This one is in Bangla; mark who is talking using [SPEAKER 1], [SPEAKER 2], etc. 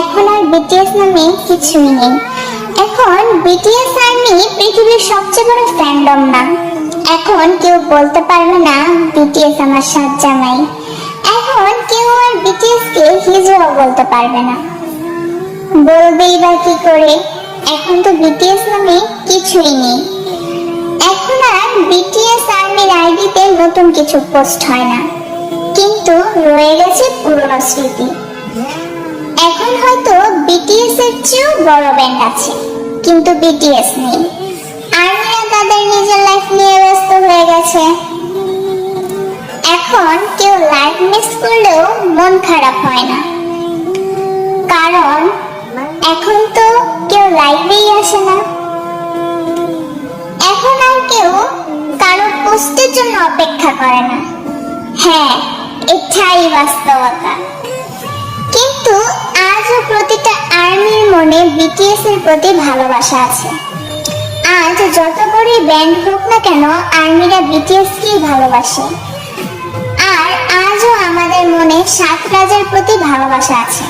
[SPEAKER 1] এখন আর বিটিএস নামে কিছুই নেই। এখন বিটিএস আর্মি পৃথিবীর সবচেয়ে বড় ফ্যান্ডম না। এখন কেউ বলতে পারবে না বিটিএস আমার সাত জামাই। এখন কেউ আর বিটিএস কে হিজড়াও বলতে পারবে না। বলবেই বা কি করে? এখন তো বিটিএস নামে কিছুই নেই। এখন আর বিটিএস আর্মির আইডিতে নতুন কিছু পোস্ট হয় না। কিন্তু রয়ে গেছে পুরনো স্মৃতি। বিটিএস এর চেয়েও বড় ব্যান্ড আছে, কিন্তু বিটিএস নেই। আর্মিরা তাদের নিজের লাইফ নিয়ে ব্যস্ত হয়ে গেছে। এখন কেউ লাইফ মিস করলেও মন খারাপ হয় না। কারণ এখন তো কেউ লাইভেই আসে না। এখন আর কেউ কারও পোস্টের জন্য অপেক্ষা করে না। হ্যাঁ এটাই বাস্তবতা। মনে বিটিএস এর প্রতি ভালোবাসা আছে। আজ যত বড়ই ব্যান্ড হোক না কেন, আর্মিরা বিটিএস কেই ভালোবাসে। আর আজও আমাদের মনে সাত রাজার প্রতি ভালোবাসা আছে।